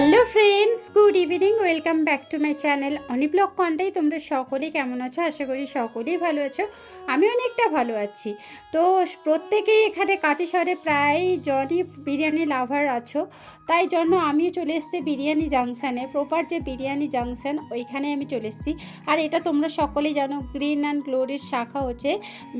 Hello friends, good evening, welcome back to my channel Aniblog Contai. তোমরা সকলেই কেমন আছো? আশা করি সকলেই ভালো আছো। আমি অনেকটা ভালো আছি। তো প্রত্যেকেই এখানে কাটি শহরে প্রায় জনই বিরিয়ানি লাভার আছো। তাই জন্য আমিও চলে এসেছি বিরিয়ানি জাংশানে প্রপার যে বিরিয়ানি জাংশন, ওইখানে আমি চলে এসেছি। আর এটা তোমরা সকলেই জানো, গ্রিন অ্যান্ড গ্লোরির শাখা হচ্ছে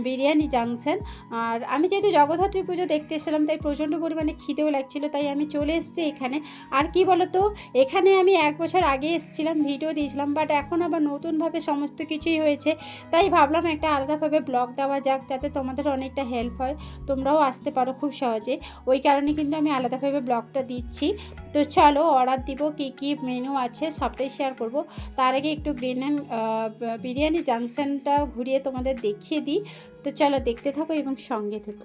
বিরিয়ানি জাংশন। আর আমি যেহেতু জগদ্ধাত্রী পুজো দেখতে এসেছিলাম, তাই প্রচণ্ড পরিমাণে খিদেও লাগছিল, তাই আমি চলে এসেছি এখানে। আর কি বলতো এখানে আমি এক বছর আগে এসেছিলাম, ভিডিও দিয়েছিলাম বাট এখন আবার নতুনভাবে সমস্ত কিছুই হয়েছে। তাই ভাবলাম একটা আলাদাভাবে ব্লগ দেওয়া যাক, যাতে তোমাদের অনেকটা হেল্প হয়, তোমরাও আসতে পারো খুব সহজে। ওই কারণে কিন্তু আমি আলাদাভাবে ব্লগটা দিচ্ছি। তো চলো অর্ডার দিব, কি কি মেনু আছে, সবটাই শেয়ার করব। তার আগে একটু গ্রিন অ্যান্ড বিরিয়ানি জাংশনটা ঘুরিয়ে তোমাদের দেখিয়ে দিই। তো চলো, দেখতে থাকো এবং সঙ্গে থেকো।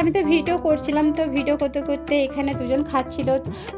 আমি তো ভিডিও করছিলাম, তো ভিডিও করতে করতে এখানে দুজন খাচ্ছিল।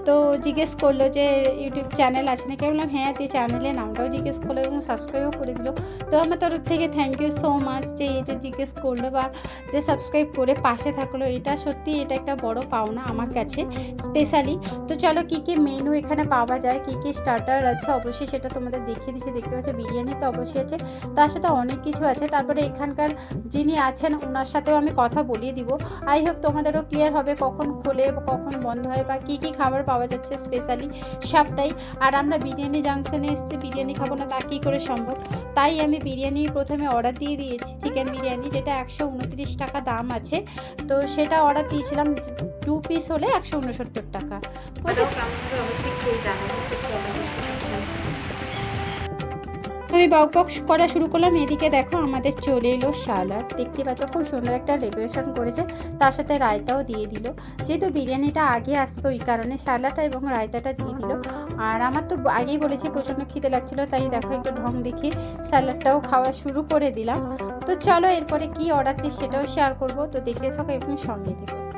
তো জিজ্ঞেস করল যে, ইউটিউব চ্যানেল আছে নাকি? বললাম হ্যাঁ তুই চ্যানেলের নামটাও জিজ্ঞেস করল এবং সাবস্ক্রাইবও করে দিল। তো আমার তরফ থেকে থ্যাংক ইউ সো মাচ যে এই যে জিজ্ঞেস করল বা যে সাবস্ক্রাইব করে পাশে থাকল। এটা সত্যি, এটা একটা বড় পাওনা আমার কাছে স্পেশালি তো চলো, কী কী মেনু এখানে পাওয়া যায়, কী কী স্টার্টার আছে, অবশ্যই সেটা তোমাদের দেখিয়ে দিচ্ছি। দেখতে পাচ্ছ, বিরিয়ানি তো অবশ্যই আছে। তার সাথে অনেক কিছু আছে। তারপরে এখানকার যিনি আছেন ওনার সাথেও আমি কথা বলিয়ে দিব। আই হোপ তোমাদেরও ক্লিয়ার হবে কখন খোলে কখন বন্ধ হয় বা কী কী খাবার পাওয়া যাচ্ছে স্পেশালি সবটাই। আর আমরা বিরিয়ানি জাংশনে এসেছি, বিরিয়ানি খাব না তা কী করে সম্ভব? তাই আমি বিরিয়ানি প্রথমে অর্ডার দিয়ে দিয়েছি চিকেন বিরিয়ানি, যেটা একশো উনত্রিশ টাকা দাম আছে। তো সেটা অর্ডার দিয়েছিলাম টু পিস হলে একশো উনসত্তর টাকা। অবশ্যই আমি বক করা শুরু করলাম। এদিকে দেখো আমাদের চলে এলো সালাড দেখতে পাচ্ছ খুব সুন্দর একটা ডেকোরেশন করেছে। তার সাথে রায়তাও দিয়ে দিল। যেহেতু বিরিয়ানিটা আগে আসবে, ওই কারণে সালাডটা এবং রায়তাটা দিয়ে দিল। আর আমার তো আগেই বলেছি, প্রচণ্ড খিদে লাগছিল, তাই দেখো একটু ঢং দেখি স্যালাডটাও খাওয়া শুরু করে দিলাম। তো চলো এরপরে কি অর্ডার দিই সেটাও শেয়ার করব। তো দেখতে থাকো এবং সঙ্গে থেকো।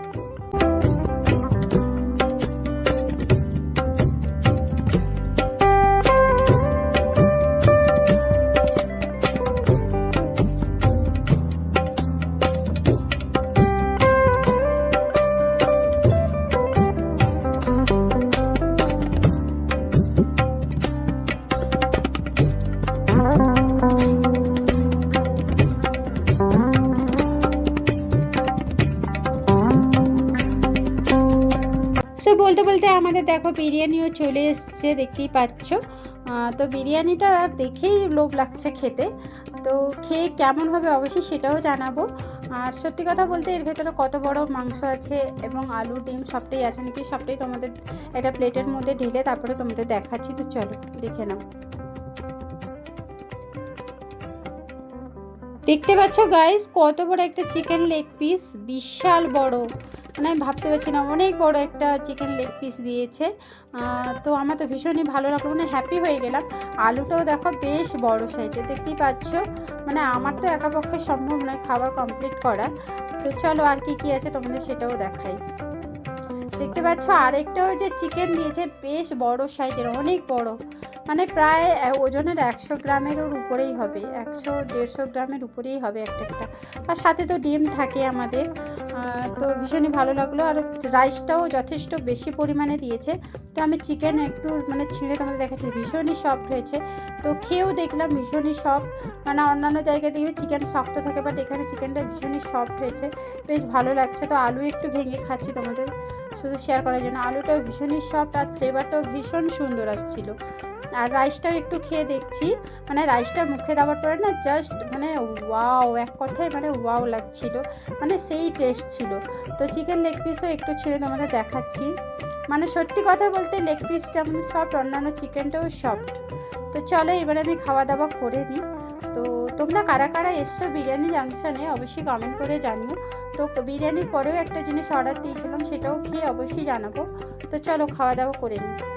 বলতে বলতে আমাদের দেখো বিরিয়ানিও চলে এসছে, দেখতেই পাচ্ছ। তো বিরিয়ানিটা দেখেই লোভ লাগছে খেতে। তো খেয়ে কেমন হবে অবশ্যই সেটাও জানাব। আর সত্যি কথা বলতে এর ভেতরে কত বড় মাংস আছে এবং আলু, ডিম সবটাই আছে নাকি সবটাই তোমাদের একটা প্লেটের মধ্যে ঢেলে তারপরে তোমাদের দেখাচ্ছি। তো চলো, দেখে নাও। দেখতে পাচ্ছ গাইস কত বড় একটা চিকেন লেগ পিস বিশাল বড়। মানে আমি ভাবতে পারছি না, অনেক বড় একটা চিকেন লেগ পিস দিয়েছে। তো আমার তো ভীষণই ভালো লাগল মানে হ্যাপি হয়ে গেলাম। আলুটাও দেখো বেশ বড় সাইজের দেখতেই পাচ্ছ? মানে আমার তো একা পক্ষে সম্ভব নয় খাবার কমপ্লিট করা। তো চলো আর কি কি আছে তোমাদের সেটাও দেখাই। দেখতে পাচ্ছ আরেকটাও যে চিকেন দিয়েছে, বেশ বড় সাইজের অনেক বড়। মানে প্রায় ওজনের একশো গ্রামের ওর উপরেই হবে, একশো দেড়শো গ্রামের উপরেই হবে একটা একটা। আর সাথে তো ডিম থাকে আমাদের। তো ভীষণই ভালো লাগল। আর রাইসটাও যথেষ্ট বেশি পরিমাণে দিয়েছে। তো আমি চিকেন একটু মানে ছিঁড়ে তোমাদের দেখাচ্ছি, ভীষণই সফট হয়েছে। তো খেয়েও দেখলাম ভীষণই সফট মানে অন্যান্য জায়গায় দেখবে চিকেন শক্ত থাকে বাট এখানে চিকেনটা ভীষণই সফট হয়েছে। বেশ ভালো লাগছে। তো আলু একটু ভেঙে খাচ্ছি তোমাদের শুধু শেয়ার করার জন্য। আলুটাও ভীষণই সফট আর ফ্লেভারটাও ভীষণ সুন্দর আসছিল। আর রাইসটাও একটু খেয়ে দেখছি। মানে রাইসটা মুখে দেওয়ার পরে না জাস্ট মানে ওয়াও এক কথায় মানে ওয়াও লাগছিল। মানে সেই টেস্ট ছিল। তো চিকেন লেগ পিসও একটু ছেড়ে তোমাদের দেখাচ্ছি। মানে সত্যি কথা বলতে লেগ পিস যেমন সফট অন্যান্য চিকেনটাও সফট তো চলো এবার আমি খাওয়া দাওয়া করে নিই। তো তোমরা কারা কারা এসছো বিরিয়ানি জাংশনে অবশ্যই কমেন্ট করে জানিও। তো বিরিয়ানির পরেও একটা জিনিস অর্ডার দিয়েছিলাম, সেটাও খেয়ে অবশ্যই জানাব। তো চলো খাওয়া দাওয়া করে নিই।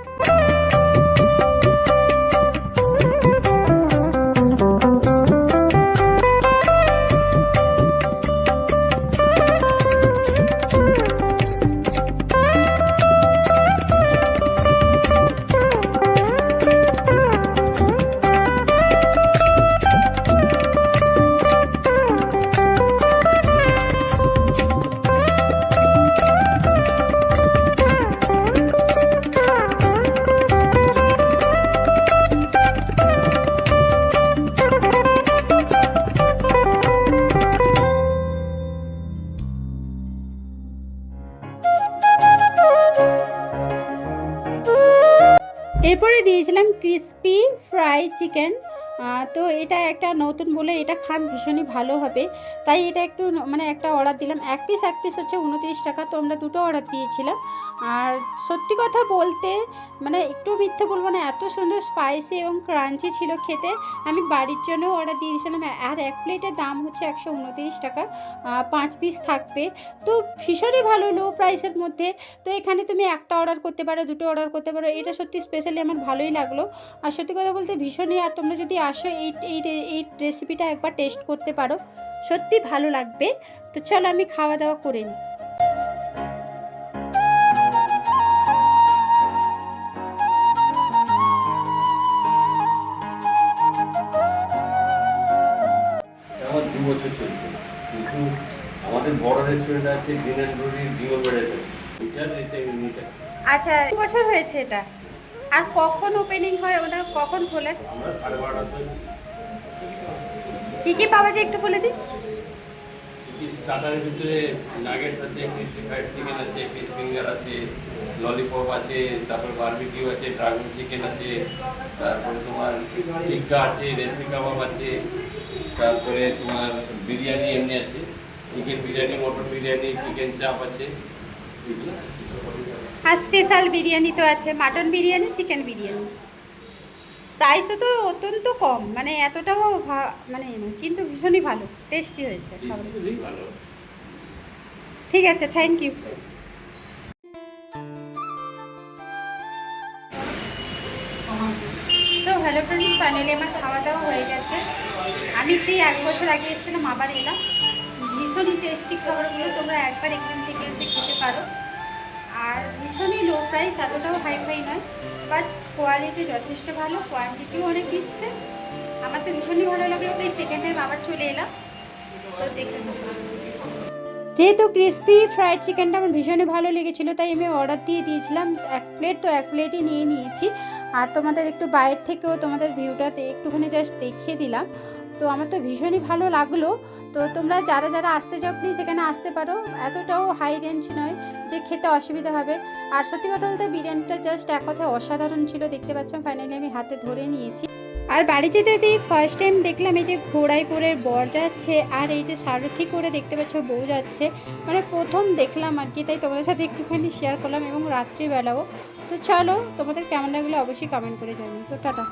ফ্রাই চিকেন তো এটা একটা নতুন বলে এটা খান ভীষণই ভালো হবে। তাই এটা একটু মানে একটা অর্ডার দিলাম। এক পিস এক পিস হচ্ছে উনত্রিশ টাকা, তো আমরা দুটো অর্ডার দিয়েছিলাম। আর সত্যি কথা বলতে মানে একটু মিথ্যে বলব না, এত সুন্দর স্পাইসি এবং ক্রাঞ্চি ছিল খেতে। আমি বাড়ির জন্য অর্ডার দিয়েছিলাম। আর এক প্লেটের দাম হচ্ছে একশো উনত্রিশ টাকা। পাঁচ পিস থাকবে। তো ভীষণই ভালো লো প্রাইসের মধ্যে। তো এখানে তুমি একটা অর্ডার করতে পারো, দুটো অর্ডার করতে পারো। এটা সত্যি স্পেশালি আমার ভালোই লাগল। আর সত্যি কথা বলতে ভীষণই, আর তোমরা যদি আসো এই এই এই রেসিপিটা একবার টেস্ট করতে পারো। সত্যি ভালো লাগবে। তো চলো আমি খাওয়া দাওয়া করে নিই বছর চলছে। কিন্তু আমাদের বড় রেস্টুরেন্ট আছে গ্রিন অ্যান্ড রোডি ডিমো এটা আচ্ছা দু বছর হয়েছে এটা? আর কখন ওপেনিং হয় ওটা কখন খোলে? কী কী পাওয়া যায় একটু বলে দিন। স্টার্টারের ভিতরে নাগেটস আছে ক্রিসপি ফ্রাইড চিকেন আছে ফিশ ফিঙ্গার আছে ললিপপ আছে তারপর বারবিকিউ আছে ড্রাগন চিকেন আছে তারপরে তোমার টিক্কা আছে রেশমি কাবাব আছে তারপরে তোমার বিরিয়ানি এমনি আছে chicken biryani mutton biryani chicken chaap আছে এগুলো আর স্পেশাল বিরিয়ানি তো আছে মাটন বিরিয়ানি চিকেন বিরিয়ানি। প্রাইসও তো অত্যন্ত কম মানে এতটাও মানে কিন্তু ভীষণই ভালো টেস্টি হয়েছে ঠিক আছে থ্যাংক ইউ তো হ্যালো ফ্রেন্ডস ফাইনালি আমার খাওয়া দাওয়া হয়ে গেছে। আমি সেই এক বছর আগে এসেছিলাম আবার এলাম। ভীষণই টেস্টি খাবারগুলো তোমরা একবার এখান থেকে এসে খেতে পারো। আর ভীষণই লো প্রাইস এতটাও হাই ফাই নয় বাট কোয়ালিটি যথেষ্ট ভালো কোয়ান্টিটিও অনেক দিচ্ছে। আমার তো ভীষণই ভালো লাগল, তাই সেকেন্ড টাইম আবার চলে এলাম। তো দেখে যেহেতু ক্রিসপি ফ্রাইড চিকেনটা আমার ভীষণই ভালো লেগেছিলো, তাই আমি অর্ডার দিয়ে দিয়েছিলাম। এক প্লেট তো এক প্লেটই নিয়ে নিয়েছি। আর তোমাদের একটু বাইরের থেকেও তোমাদের ভিউটাতে একটুখানি জাস্ট দেখিয়ে দিলাম। তো আমার তো ভীষণই ভালো লাগল। তো তোমরা যারা যারা আসতে চাও প্লিজ এখানে আসতে পারো। এতটাও হাই রেঞ্জ নয় যে খেতে অসুবিধা হবে। আর সত্যি কথা বলতে বিরিয়ানিটা জাস্ট এক কথায় অসাধারণ ছিল, দেখতে পাচ্ছ? ফাইনালি আমি হাতে ধরে নিয়েছি। আর বাড়ি যেতে যেতেই ফার্স্ট টাইম দেখলাম এই যে ঘোড়ায় করে বর যাচ্ছে, আর এই যে সারথি করে দেখতে পাচ্ছ বউ যাচ্ছে। মানে প্রথম দেখলাম আর কি, তাই তোমাদের সাথে একটুখানি শেয়ার করলাম এবং রাত্রিবেলাও। তো চলো, তোমাদের কেমন লাগল অবশ্যই কমেন্ট করে জানিও। তো টাটা।